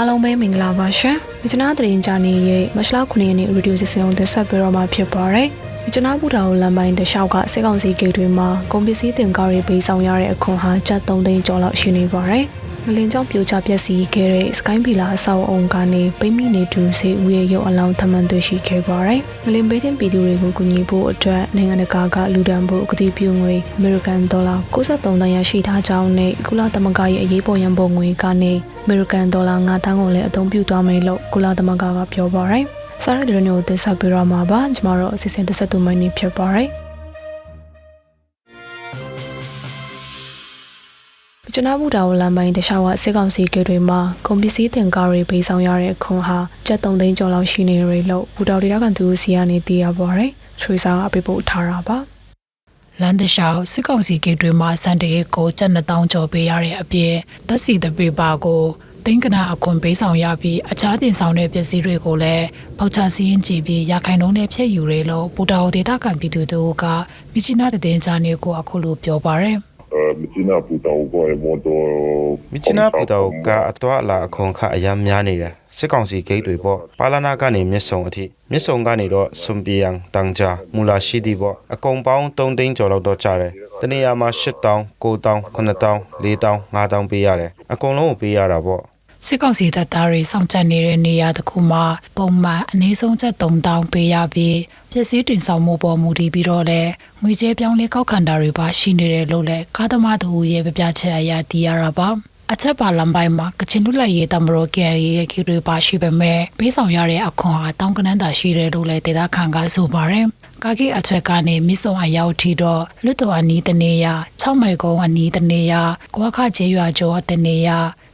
အားလုံးပဲမင်္ဂလာပါရှင်။မြကျနာသတင်းကြနေရဲ့မရှလာ9ရက်နေ့ရေဒီယိုစီစဉ်ကိုတင်ဆက်ပေးတော့မှာဖြစ်ပါတယ်။မြကျနာဘူတာကိုလမ်းပိုင်းတလျှောက်ကစစ်ကောင်စီဂိတ်တွေမှာကုန်ပစ္စည်းတင်ကားတွေပေးဆောင်ရတဲ့အခွန်ဟာကျပ်3သိန်းကျော်လောက်ရှိနေပါတယ်။ ငလင်ကြောင့်ပြိုကျပျက်စီးခဲ့တဲ့ Sky Villa အဆောက်အုံကနေပိမိနေသူစေဦးရဲ့ရုပ်အလောင်းထမှန်တွေ့ရှိခဲ့ပါတယ်။ငလင်ဘေးတင်ပြည်သူတွေကိုကူညီဖို့အတွက်နိုင်ငံတကာကလူဒဏ်ဖို့အကတိပြုငွေ American Dollar 63တန်ရရှိထားကြောင်းနဲ့ကုလသမဂ္ဂရဲ့အရေးပေါ်ရန်ပုံငွေကနေ American Dollar 9တန်းကိုလည်းအသုံးပြုသွားမယ်လို့ကုလသမဂ္ဂကပြောပါတယ်။စားရတဲ့ညိုတင်ဆက်ပေးရမှာပါ။ကျွန်တော်တို့အစီအစဉ်တစ်ဆက်တူမိုင်းနေဖြစ်ပါတယ်။ ကျွန်တော်ဗုဒ္ဓဝလမ်းပိုင်းတခြားကစစ်ကောင်စီဂိတ်တွေမှာကုန်ပစ္စည်းတင်ကားတွေပေးဆောင်ရတဲ့ခွန်ဟာကျပ်3သိန်းကျော်လောက်ရှိနေရလို့ဘူတော်ဒေတာကန်သူစီကနေသိရပါတယ်။ထွေစာကပေးပို့ထားတာပါ။လန်ဒရှောက်စစ်ကောင်စီဂိတ်တွေမှာစံတရေကိုကျပ်2000ကျော်ပေးရတဲ့အပြင်တက်စီတပေပါကိုတင်းကနာအခွန်ပေးဆောင်ရပြီးအခြားတင်ဆောင်တဲ့ပစ္စည်းတွေကိုလည်းပေါက်ချစီးရင်ကြည့်ပြီးရခိုင်နှုန်းနဲ့ဖြည့်ယူရလို့ပူတာဟိုဒေတာကန်ပြည်သူတို့ကမြချီနာတဲ့တင်ကြားနေကိုအခုလိုပြောပါရယ် Michina Putao ကိုဘောတော့ Michina Putao ကအတော့လာအခွန်ခအရမ်းများနေတယ်စစ်ကောင်စီဂိတ်တွေပေါ့ပါလနာကနေမြစ်ဆုံအထိမြစ်ဆုံကနေတော့ဆွန်ပီယန်တန်ဂျာမူလာရှိတီပေါ့အကုန်ပေါင်း3သိန်းကျော်လောက်တော့ကြတယ်တနေရာမှာ8000 9000 9000 4000 5000ပေးရတယ်အကုန်လုံးကိုပေးရတာပေါ့ စစ်ကောင်စီတပ်သားတွေစောင့်ကြပ်နေတဲ့နေရာတစ်ခုမှာပုံမှန်အနည်းဆုံးကျပ်3000ပေးရပြီးပစ္စည်းတင်ဆောင်မှုပေါ်မူတည်ပြီးတော့လဲငွေကြေးပြောင်းလဲကောက်ခံတာတွေပါရှိနေတယ်လို့လဲကားသမားတို့ရဲ့ပြပြချက်အရသိရတာပါအချက်ပါလမ်းပိုင်းမှာကချင်လူလိုက်ရေးတမရောကန်ရဲ့ခေတွေပါရှိပေမဲ့ပေးဆောင်ရတဲ့အခွန်ဟာတောင်းကနန်းတာရှိတယ်လို့လဲဒေတာခန်ကဆိုပါတယ်ကာကီအချက်ကနေမြစ်ဆုံအရောက်ထီတော့လွတ်တော်အနီးတနေရ6မိုင်ကုန်းအနီးတနေရကွာခကျေးရွာကျော်တနေရ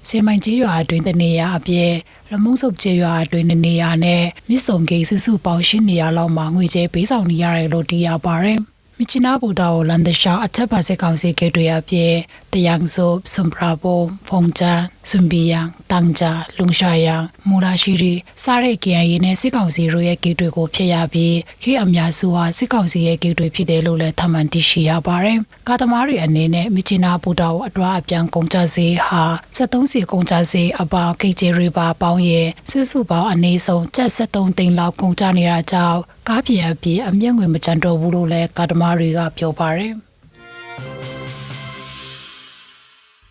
စေမိုင်ကျေးရွာအတွင်းတနေရအပြည့်လမုံစုပ်ကျေးရွာအတွင်းတနေရနဲ့မြစ်ဆုံဂိတ်စုစုပေါင်းရှင်းနေရလောက်မှာငွေကြေးပေးဆောင်နေရတယ်လို့သိရပါတယ်မြချနာဘူတာကိုလန်ဒရှာအချက်ပါစကောင်စီဂိတ်တွေအပြည့်တယန်းစုပ်ဆွမ်ပရာဘိုဖုန်ချန် ဆွမ်ဘီယန်တန်ဂျာလုံရှာယန်မူလာရှိရီစားတဲ့ KIA နဲ့စစ်ကောင်စီတို့ရဲ့ဂိတ်တွေကိုဖျက်ရပြီး ခေအများစုဟာစစ်ကောင်စီရဲ့ဂိတ်တွေဖြစ်တယ်လို့လည်းထမှန်သိရှိရပါတယ်။ကာသမားတွေအနေနဲ့မြချနာဘူတာကိုအတွားအပြန်ကုန်ကြစေဟာ73စီကုန်ကြစေအပေါင်းဂိတ်ကျေတွေပါပေါင်းရဲ့စုစုပေါင်းအနေဆုံးကျပ်73သိန်းလောက်ကုန်ကြနေတာကြောင့်ကားပြအပြည့်အမျက်ငွေမကြံတော့ဘူးလို့လည်းကာသမားတွေကပြောပါတယ်။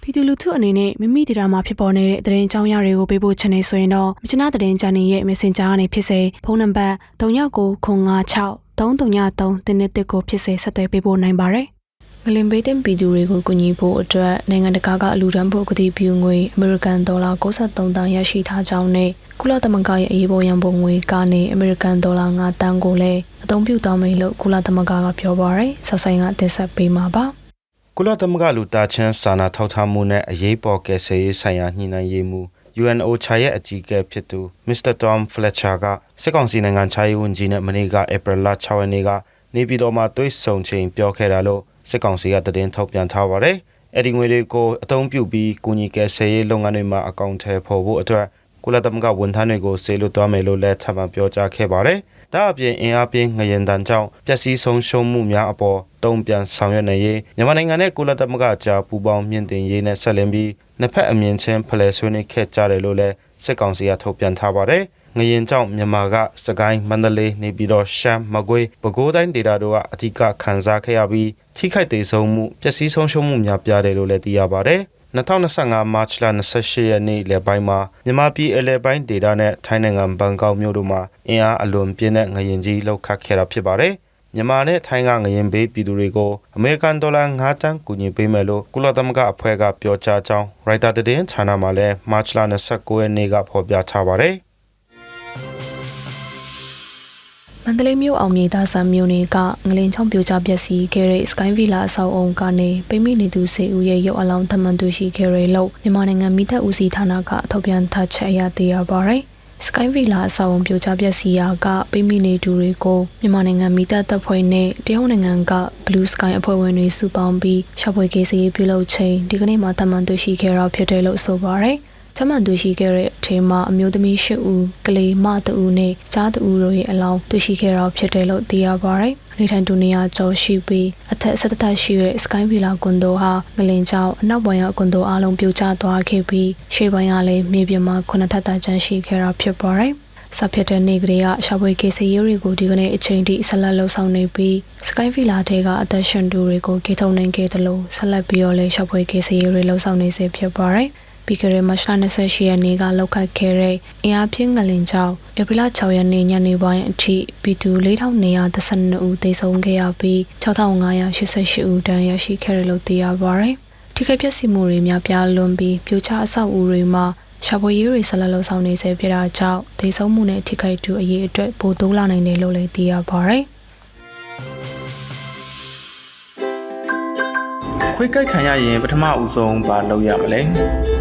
ပြည်သူလူထုအနေနဲ့မိမိဒေတာမှာဖြစ်ပေါ်နေတဲ့သတင်းအကြောင်းအရာတွေကိုပေးပို့ချင်နေဆိုရင်တော့မြချနာသတင်းချန်နယ်ရဲ့ Messenger ကနေဖြစ်စေဖုန်းနံပါတ်3996 333တင်းတစ်ကိုဖြစ်စေဆက်သွယ်ပေးပို့နိုင်ပါတယ်။ငလင်ဘေးတင်ပြည်သူတွေကိုကူညီဖို့အတွက်နိုင်ငံတကာကအလူဒန်းဖို့ကတိပြုငွေ American Dollar 63တန်ရရှိထားကြောင်းနဲ့ကုလသမဂ္ဂရဲ့အရေးပေါ်ရန်ပုံငွေကနေ American Dollar 9တန်ကိုလည်းအသုံးပြုသွားမယ်လို့ကုလသမဂ္ဂကပြောပါရယ်။ဆောက်ဆိုင်ကတင်ဆက်ပေးမှာပါ။ ကုလသမဂ္ဂလူသားချင်းစာနာထောက်ထားမှုနဲ့အရေးပေါ်ကယ်ဆယ်ရေးဆိုင်ရာညှိနှိုင်းရေးမှူး UNOCHA ရဲ့အကြီးအကဲဖြစ်သူ Mr. Tom Fletcher ကစစ်ကောင်စီနိုင်ငံခြားရေးဝန်ကြီးနဲ့မနေ့ကဧပြီလ6ရက်နေ့ကနေပြည်တော်မှာတွေ့ဆုံချိန်ပြောခဲ့တာလို့စစ်ကောင်စီကသတင်းထုတ်ပြန်ထားပါတယ်။အဲ့ဒီငွေတွေကိုအသုံးပြုပြီးကုညီကယ်ဆယ်ရေးလုပ်ငန်းတွေမှာအကောင့်ထဲပေါ်ဖို့အတွက်ကုလသမဂ္ဂဝန်ထမ်းတွေကိုစေလွှတ်သွားမယ်လို့လည်းထပ်မံပြောကြားခဲ့ပါတယ်။ ဒါအပြင်အင်အားပြင်းငရင်တန်ကြောင့်ပျက်စီးဆုံးရှုံးမှုများအပေါ်တုံ့ပြန်ဆောင်ရွက်နေရေးမြန်မာနိုင်ငံနဲ့ကုလသမဂ္ဂကြားပူးပေါင်းမြင့်တင်ရေးနဲ့ဆက်လင်းပြီးနှစ်ဖက်အမြင်ချင်းဖလှယ်ဆွေးနွေးခဲ့ကြတယ်လို့လည်းစစ်ကောင်စီကထုတ်ပြန်ထားပါတယ်။ငရင်ကြောင့်မြန်မာကစကိုင်းမန္တလေးနေပြည်တော်ရှမ်းမကွေးပဲခူးတိုင်းဒေသတို့ကအထူးခံစားခဲ့ရပြီးထိခိုက်ဒေဆုံးမှုပျက်စီးဆုံးရှုံးမှုများပြားတယ်လို့လည်းသိရပါတယ်။ 2025မတ်လ28ရက်နေ့လယ်ပိုင်းမှာမြန်မာပြည်အလဲပိုင်းဒေသနဲ့ထိုင်းနိုင်ငံဘန်ကောက်မြို့တို့မှာအင်အားအလွန်ပြင်းတဲ့ငရင်ကြီးလှုပ်ခတ်ခဲ့တာဖြစ်ပါတယ်။မြန်မာနဲ့ထိုင်းကငရင်ဘေးပြည်သူတွေကိုအမေရိကန်ဒေါ်လာ9တန်းကူညီပေးမယ်လို့ကုလသမဂ္ဂအဖွဲ့ကပြောကြားကြောင်းရိုက်တာသတင်းဌာနမှလည်းမတ်လ29ရက်နေ့ကဖော်ပြထားပါတယ်။ မန္တလေးမြို့အောင်မြေသားဆန်မြို့နယ်ကငလင်ချောင်းပြိုကျပျက်စီးခဲ့တဲ့ Sky Villa အဆောက်အုံကနေပိမိနေသူစေဦးရဲ့ရုပ်အလောင်းထမှန်တွေ့ရှိခဲ့ရလို့မြန်မာနိုင်ငံမိသက်ဦးစီးဌာနကထုတ်ပြန်ထားချက်အရသိရပါရယ်။ Sky Villa အဆောက်အုံပြိုကျပျက်စီးရာကပိမိနေသူတွေကိုမြန်မာနိုင်ငံမိသက်တပ်ဖွဲ့နဲ့တရုတ်နိုင်ငံက Blue Sky အဖွဲ့ဝင်တွေစုပေါင်းပြီးရှော့ပွဲကေးစီပြုလုပ်ချိန်ဒီကနေ့မှထမှန်တွေ့ရှိခဲ့တာဖြစ်တယ်လို့ဆိုပါရယ်။ ထမှန်တွေ့ရှိခဲ့တဲ့အထင်းမှာအမျိုးသမီး၈ဦးကလေးမတဦးနဲ့ကြားတဦးတို့ရဲ့အလောင်းတွေ့ရှိခဲ့တာဖြစ်တယ်လို့သိရပါတယ်။နေထိုင်သူနေရာကျော်ရှိပြီးအထက်ဆက်သက်ရှိတဲ့ Sky Villa ကွန်ဒိုဟာငလင်ကြောင့်အနောက်ပိုင်းကကွန်ဒိုအားလုံးပြိုကျသွားခဲ့ပြီးရှေ့ပိုင်းကလည်းမြေပြင်မှာခုနှစ်ထပ်သာကျန်ရှိခဲ့တာဖြစ်ပါတယ်။စဖြစ်တဲ့နေ့ကလေးကရှာဖွေကေစီရီတွေကိုဒီကနေ့အချိန်ထိဆက်လက်လှုပ်ဆောင်နေပြီး Sky Villa ထဲကအသက်ရှင်သူတွေကိုကေထုံနိုင်ခဲ့တယ်လို့ဆက်လက်ပြီးတော့လည်းရှာဖွေကေစီရီတွေလှုပ်ဆောင်နေစေဖြစ်ပါတယ်။ ပြီးခဲ့တဲ့မတ်လ28ရက်နေ့ကလောက်ခတ်ခဲ့တဲ့အင်အားပြင်းငလင်ကြောင့်ဧပြီလ6ရက်နေ့ညနေပိုင်းအထိပြည်သူ4912ဦးသေဆုံးခဲ့ရပြီး6588ဦးဒဏ်ရာရှိခဲ့တယ်လို့သိရပါတယ်။ထိခိုက်ပျက်စီးမှုတွေများပြားလွန်ပြီးပြိုကျအဆောက်အဦတွေမှာရှာဖွေရေးတွေဆက်လက်လှုပ်ဆောင်နေစေဖြစ်တာကြောင့်သေဆုံးမှုနဲ့ထိခိုက်သူအရေးအတွက်ပိုတိုးလာနိုင်တယ်လို့လည်းသိရပါတယ်။ခွေးကိုက်ခံရရင်ပထမဦးဆုံးဘာလုပ်ရမလဲခွေး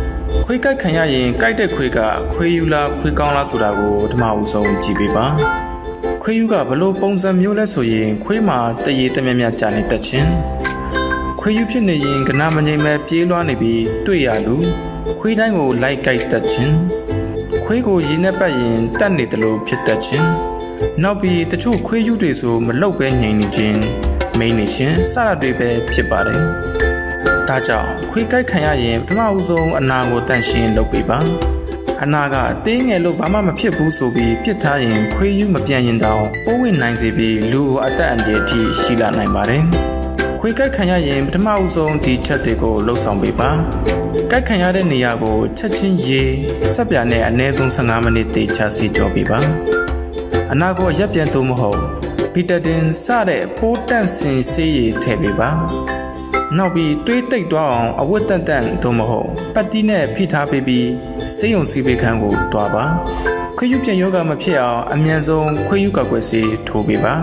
ကိုက်ခံရရင်ကိုက်တဲ့ခွေးကခွေးယူလားခွေးကောင်းလားဆိုတာကိုပထမဦးဆုံးကြည့်ပေးပါခွေးယူကဘလို့ပုံစံမျိုးလဲဆိုရင်ခွေးမှာတရေတမြက်မြက်ကြာနေတတ်ခြင်းခွေးယူဖြစ်နေရင်ကနာမငိမ့်မဲ့ပြေးလွှားနေပြီးတွေ့ရလူခွေးတိုင်းကိုလိုက်ကိုက်တတ်ခြင်းခွေးကိုရေနဲ့ပတ်ရင်တတ်နေတယ်လို့ဖြစ်တတ်ခြင်းနောက်ပြီးတချို့ခွေးယူတွေဆိုမလုတ်ပဲငြိမ်နေခြင်းမိန်နေခြင်းစရတွေပဲဖြစ်ပါတယ် ဒါကြောင့်ခွေးကိုက်ခံရရင်ပထမဦးဆုံးအနာကိုတန့်ရှင်းလုပ်ပေးပါအနာကတင်းငယ်လို့ဘာမှမဖြစ်ဘူးဆိုပြီးပြစ်ထားရင်ခွေးယူမပြန်ရင်တောင်ပိုးဝင်နိုင်စေပြီးလူကိုအသက်အန္တရာယ်ထိရှိလာနိုင်ပါတယ်ခွေးကိုက်ခံရရင်ပထမဦးဆုံးဒီချက်တွေကိုလှုပ်ဆောင်ပေးပါကိုက်ခံရတဲ့နေရာကိုချက်ချင်းရေဆက်ပြာနဲ့အနည်းဆုံး15မိနစ်တေချာစီကြောပေးပါအနာကိုရက်ပြန်သို့မဟုတ်ဘီတာတင်စတဲ့ပိုးတန့်စင်ဆေးရည်ထည့်ပေးပါ နောက်ပြီးတွေးတိတ်သွားအောင်အဝတ်တန်တန်သို့မဟုတ်ပတ်တီးနဲ့ဖိထားပေးပြီးစေယုံစီပေးခန်းကိုတွားပါခွေးယူပြန်ယောဂမဖြစ်အောင်အမြန်ဆုံးခွေးယူကောက်ွယ်စီထိုးပေးပါ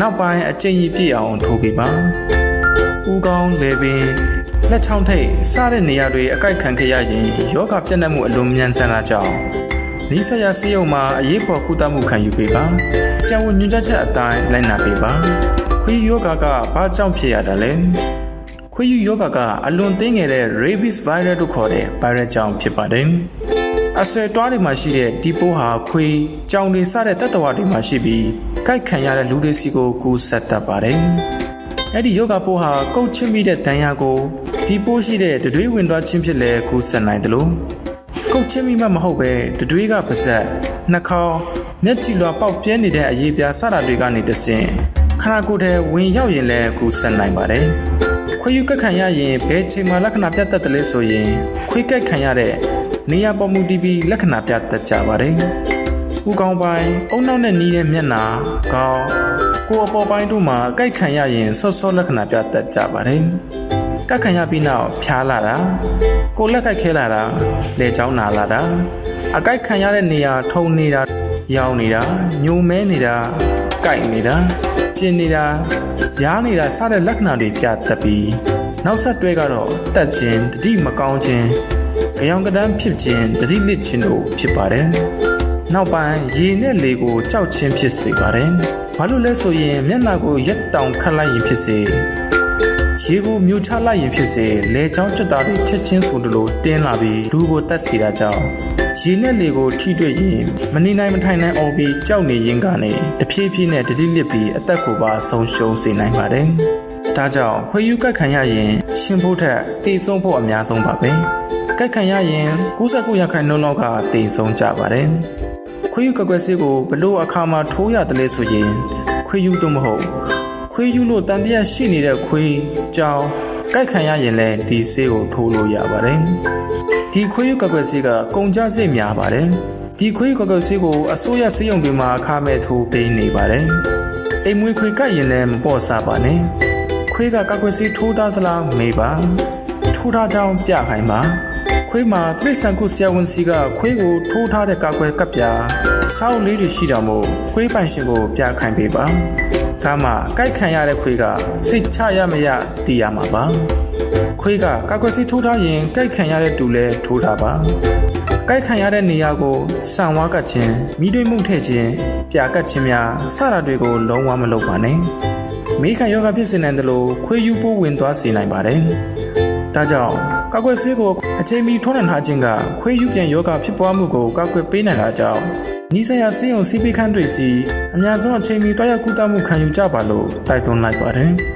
နောက်ပိုင်းအကျင့်ရပြည့်အောင်ထိုးပေးပါဦးကောင်းလေပင်လက်ချောင်းထိတ်စတဲ့နေရာတွေအကိုက်ခံခဲ့ရရင်ယောဂပြတ်နှက်မှုအလွန်မြန်ဆန်လာကြောင်းနီးစပ်ရာစေယုံမှာအရေးပေါ်ကုသမှုခံယူပေးပါဆရာဝန်ညွှန်ကြားချက်အတိုင်းလိုက်နာပေးပါခွေးယောဂကဘာကြောင့်ဖြစ်ရတာလဲ ခွေးယူယောဂကအလွန်သိငယ်တဲ့ rabies virus လို့ခေါ်တဲ့ virus ကြောင့်ဖြစ်ပါတယ်။အဆွဲတွားတွေမှာရှိတဲ့ဒီပိုးဟာခွေးကြောင်တွေစတဲ့တပ်တော်တွေမှာရှိပြီးကိုက်ခံရတဲ့လူတွေစီကိုကူးဆက်တတ်ပါတယ်။အဲ့ဒီယောဂပိုးဟာကုတ်ချမိတဲ့ဒဏ်ရာကိုဒီပိုးရှိတဲ့တတွေးဝင်သွားခြင်းဖြစ်လဲကူးဆက်နိုင်တယ်လို့ကုတ်ချမိမှမဟုတ်ပဲတတွေးကပါဇက်နှာခေါင်းမျက်ကြည်လွှာပေါက်ပြဲနေတဲ့အရေးပြားစတာတွေကနေတဆင့်ခန္ဓာကိုယ်ထဲဝင်ရောက်ရင်လည်းကူးဆက်နိုင်ပါတယ်။ ခွေးယူကက်ခံရရင်ဘယ်ချိန်မှာလက္ခဏာပြတ်တတ်တယ်လဲဆိုရင်ခွေးကက်ခံရတဲ့နေရာပေါ်မူတည်ပြီးလက္ခဏာပြတ်တတ်ကြပါတယ်။ဥကောင်းပိုင်းအုံနောက်နဲ့နီးတဲ့မျက်နှာခေါင်းကိုယ်အပေါ်ပိုင်းတို့မှာအကိုက်ခံရရင်ဆော့ဆော့လက္ခဏာပြတ်တတ်ကြပါတယ်။ကက်ခံရပြီးနောက်ဖျားလာတာကိုယ်လက်ကိုက်ခဲလာတာလက်ချောင်းနာလာတာအကိုက်ခံရတဲ့နေရာထုံနေတာရောင်းနေတာညုံမဲနေတာကိုက်နေတာကျင်နေတာ ရားနေတာစတဲ့လက္ခဏာတွေပြတတ်ပြီးနောက်ဆက်တွဲကတော့တက်ခြင်းတတိမကောင်းခြင်းကြောင်ကဒန်းဖြစ်ခြင်းတတိလစ်ခြင်းတို့ဖြစ်ပါတယ်နောက်ပိုင်းရေနဲ့လေကိုကြောက်ခြင်းဖြစ်စေပါတယ်ဘာလို့လဲဆိုရင်မျက်နှာကိုရက်တောင်ခတ်လိုက်ရင်ဖြစ်စေရေကိုမြူချလိုက်ရင်ဖြစ်စေလေချောင်းကြက်တာတွေချက်ချင်းဆိုတလို့တင်းလာပြီးလူကိုတက်စေတာကြောင့် ရေနဲ့လေကိုထိတွေ့ရင်မနေနိုင်မထိုင်နိုင်အောင်ပြီးကြောက်နေရင်ကနေတဖြည်းဖြည်းနဲ့တတိလစ်ပြီးအသက်ကိုပါဆုံးရှုံးစေနိုင်ပါတယ်။ဒါကြောင့်ခွေယူကက်ခံရရင်ရှင်ဖို့ထက်တေဆုံးဖို့အများဆုံးပါပဲ။ကက်ခံရရင်69ရာခိုင်နှုန်းလောက်ကတေဆုံးကြပါတယ်။ခွေယူကက်ကွယ်ဆေးကိုဘလို့အခါမှာထိုးရတယ်လဲဆိုရင်ခွေယူသို့မဟုတ်ခွေယူလို့တန်တရားရှိနေတဲ့ခွေးကြောင်ကိုက်ခံရရင်လည်းဒီဆေးကိုထိုးလို့ရပါတယ်။ ဒီခွေးယူကက်ကွယ်ဆေးကကုန်ကျစရိတ်များပါတယ်။ဒီခွေးယူကက်ကွယ်ဆေးကိုအစိုးရဆေးရုံတွေမှာအခမဲ့ထိုးပေးနေပါတယ်။အိမ်မွေးခွေကတ်ရင်လည်းမပေါ့စားပါနဲ့။ခွေးကကောက်ကွယ်ဆေးထိုးသားသလားမေးပါ။ထိုးထားကြောင်းပြခိုင်းပါ။ခွေးမှာတိရစ္ဆာန်ကုဆရာဝန်စီကခွေးကိုထိုးထားတဲ့ကောက်ကွယ်ကပ်ပြာစောက်လေးတွေရှိတာမို့ခွေးပိုင်ရှင်ကိုပြခိုင်းပေးပါ။ဒါမှကြိုက်ခံရတဲ့ခွေးကစိတ်ချရမရသိရမှာပါ။ ခွေးကကောက်ကွယ်ဆေးထိုးထားရင်ကြိုက်ခံရတဲ့တူလဲထိုးထားပါ။ကိုက်ခံရတဲ့နေရာကိုဆန်ဝါကတ်ခြင်းမိတွေးမှုထည့်ခြင်းပြာကတ်ခြင်းများစတာတွေကိုလုံးဝမလုပ်ပါနဲ့မိခံယောဂဖြစ်စေနိုင်တယ်လို့ခွေးယူပိုးဝင်သွားစေနိုင်ပါတယ်ဒါကြောင့်ကောက်ွယ်ဆေးကိုအချိန်မီထုံးနှံထားခြင်းကခွေးယူပြန်ယောဂဖြစ်ပွားမှုကိုကာကွယ်ပေးနိုင်တာကြောင့်နီးစပ်ရာဆေးရုံစီးပိခန်းတွေစီအများဆုံးအချိန်မီတွားရောက်ကူးတမှုခံယူကြပါလို့တိုက်တွန်းလိုက်ပါတယ်